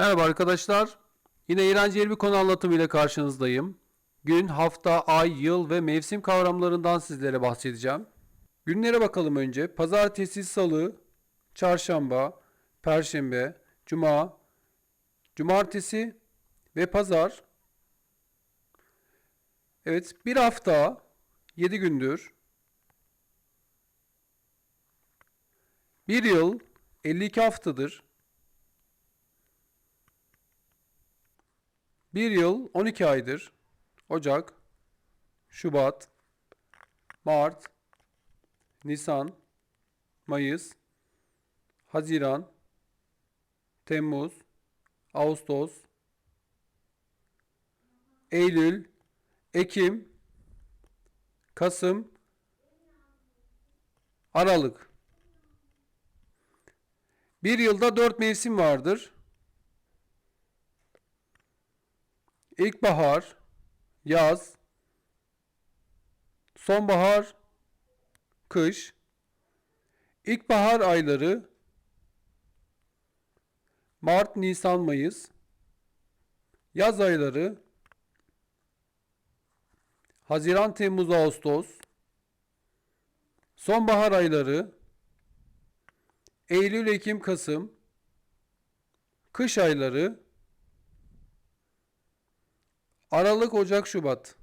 Merhaba arkadaşlar. Yine eğlenceli bir konu anlatımıyla karşınızdayım. Gün, hafta, ay, yıl ve mevsim kavramlarından sizlere bahsedeceğim. Günlere bakalım önce. Pazartesi, salı, çarşamba, perşembe, cuma, cumartesi ve pazar. Evet, bir hafta 7 gündür. Bir yıl 52 haftadır. Bir yıl 12 aydır. Ocak, Şubat, Mart, Nisan, Mayıs, Haziran, Temmuz, Ağustos, Eylül, Ekim, Kasım, Aralık. Bir yılda dört mevsim vardır. İlkbahar, yaz, sonbahar, kış. İlkbahar ayları Mart, Nisan, Mayıs. Yaz ayları Haziran, Temmuz, Ağustos. Sonbahar ayları Eylül, Ekim, Kasım. Kış ayları Aralık, Ocak, Şubat.